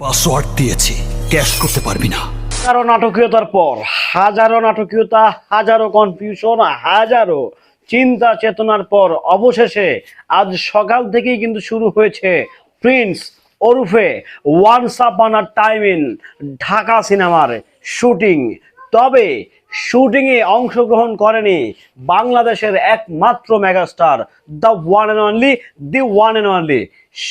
Password দিয়েছি। Cash করতে পারবি না। হাজারো নাটকীয়তার পর, হাজারো নাটকীয়তা, হাজারো কনফিউশন হাজারো চিন্তা চেতনার পর অবশেষে আজ সকাল থেকেই কিন্তু শুরু হয়েছে prince ওরুফে once upon a time in Dhaka সিনেমার শুটিং তবে শুটিংয়ে অংশগ্রহণ করেনি বাংলাদেশের একমাত্র megastar, the one and only, the one and only,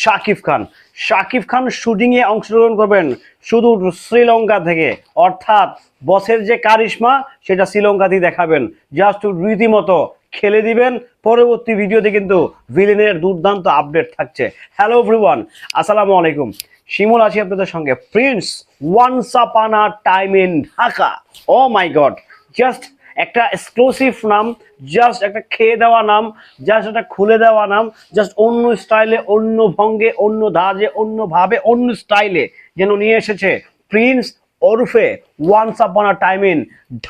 Shakib Khan. Shakib Khan শুটিংয়ে অংশগ্রহণ করবেন শুধু শ্রীলঙ্কা থেকে। অর্থাৎ বসের যে কারিশমা, সেটা শ্রীলঙ্কাতেই দেখাবেন। জাস্ট রীতিমতো খেলে দিবেন। পরবর্তী ভিডিওতে কিন্তু ভিলেনের দুর্দান্ত আপডেট থাকছে। হ্যালো এভরিওয়ান আসসালামু আলাইকুম। শিমুল আছি আপনাদের সঙ্গে। Prince once upon a time in Dhaka oh my God just একটা এক্সক্লুসিভ নাম জাস্ট একটা খেয়ে দেওয়া নাম জাস্ট একটা খুলে দেওয়া নাম জাস্ট অন্য স্টাইলে অন্য ভঙ্গে, অন্য ধাজে অন্যভাবে অন্য স্টাইলে যেন নিয়ে এসেছে প্রিন্স ওরফে once upon a time in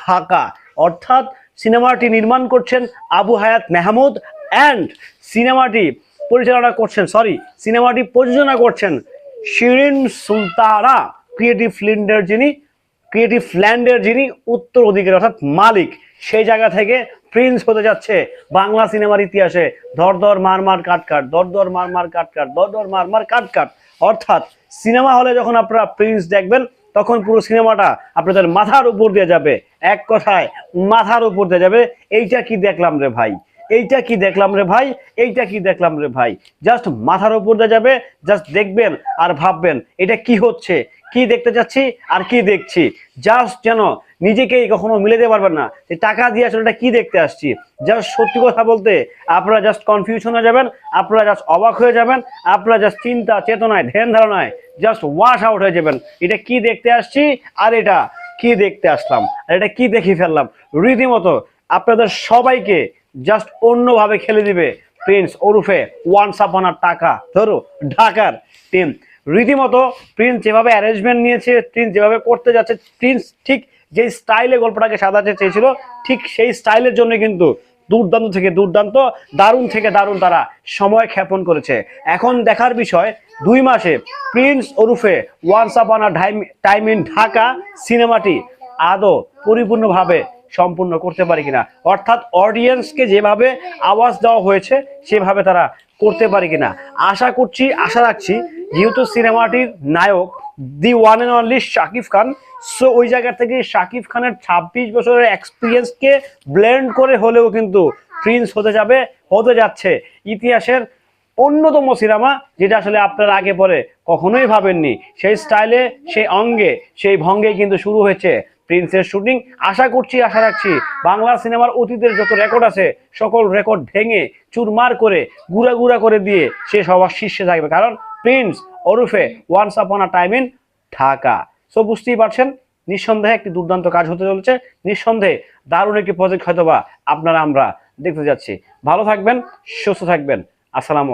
Dhaka. অর্থাৎ সিনেমাটি নির্মাণ করছেন আবু হায়াত মেহমুদ অ্যান্ড সিনেমাটি পরিচালনা করছেন সরি সিনেমাটি প্রযোজনা করছেন শিরিন সুলতারা ক্রিয়েটিভ ফিল্ডের যিনি ক্রিয়েটিভ ল্যান্ডের যিনি উত্তর অধিকারী, অর্থাৎ মালিক, সেই জায়গা থেকে প্রিন্স হতে যাচ্ছে বাংলা সিনেমার ইতিহাসে। মার কাট কাট দর দর মার মার কাট কাট দর দর মার মার কাট কাট। অর্থাৎ সিনেমা হলে যখন আপনারা প্রিন্স দেখবেন, তখন পুরো সিনেমাটা আপনাদের মাথার উপর দিয়ে যাবে। এক কথায়, মাথার উপর দিয়ে যাবে, এইটা কি দেখলাম রে ভাই? এইটা কি দেখলাম রে ভাই? এইটা কি দেখলাম রে ভাই? জাস্ট মাথার উপর দিয়ে যাবে জাস্ট দেখবেন আর ভাববেন, এটা কি হচ্ছে? কি দেখতে চাচ্ছি আর কি দেখছি? জাস্ট যেন নিজেকেই কখনো মিলে দিতে পারবেন না। যে টাকা দিয়ে আসলে এটা কি দেখতে আসছি? জাস্ট সত্যি কথা বলতে আপনারা জাস্ট কনফিউশন হয়ে যাবেন, আপনারা জাস্ট অবাক হয়ে যাবেন, আপনারা জাস্ট চিন্তা, চেতনায়, ধ্যান ধারণায় জাস্ট ওয়াশ আউট হয়ে যাবেন। এটা কি দেখতে আসছি আর এটা কি দেখতে আসলাম? আর এটা কি দেখে ফেললাম? রীতিমতো আপনাদের সবাইকে জাস্ট অন্যভাবে খেলে দিবে। প্রিন্স ওরুফে ওয়ান্স আপনার টাকা, ধরো, ঢাকার টিম রীতিমতো প্রিন্স যেভাবে অ্যারেঞ্জমেন্ট নিয়েছে প্রিন্স যেভাবে করতে যাচ্ছে প্রিন্স ঠিক যে স্টাইলে গল্পটাকে সাজাতে চেয়েছিল, ঠিক সেই স্টাইলের জন্য কিন্তু দুর্দান্ত থেকে দুর্দান্ত, দারুণ থেকে দারুণ তারা সময় ক্ষেপণ করেছে। এখন দেখার বিষয়, দুই মাসে prince ওরুফে once upon time in Dhaka সিনেমাটি আদৌ পরিপূর্ণভাবে সম্পূর্ণ করতে পারে কিনা, অর্থাৎ অডিয়েন্সকে যেভাবে আওয়াজ দেওয়া হয়েছে, সেভাবে তারা করতে পারি কিনা। আশা করছি, আশা রাখছি যেহেতু সিনেমাটির নায়ক the one and only Shakib Khan so ওই জায়গা থেকে শাকিব খানের ছাব্বিশ বছরের এক্সপিরিয়েন্সকে ব্লেন্ড করে হলেও কিন্তু প্রিন্স হতে যাবে, হতে যাচ্ছে ইতিহাসের অন্যতম সিনেমা, যেটা আসলে আপনারা আগে পরে কখনোই ভাবেননি। সেই স্টাইলে সেই অঙ্গে, সেই ভঙ্গে কিন্তু শুরু হয়েছে প্রিন্সের শুটিং আশা করছি, আশা রাখছি। বাংলা সিনেমার অতীতের যত রেকর্ড আছে, সকল রেকর্ড ভেঙে চুরমার করে, গুড়া গুড়া করে দিয়ে সে সবার শীর্ষে থাকবে। কারণ প্রিন্স ওরফে once upon a time in Dhaka. So বুঝতেই পারছেন, নিঃসন্দেহে একটি দুর্দান্ত কাজ হতে চলেছে। নিঃসন্দেহে দারুণ একটি প্রজেক্ট হয়তোবা আপনারা, আমরা দেখতে যাচ্ছি। ভালো থাকবেন, সুস্থ থাকবেন। আসসালামু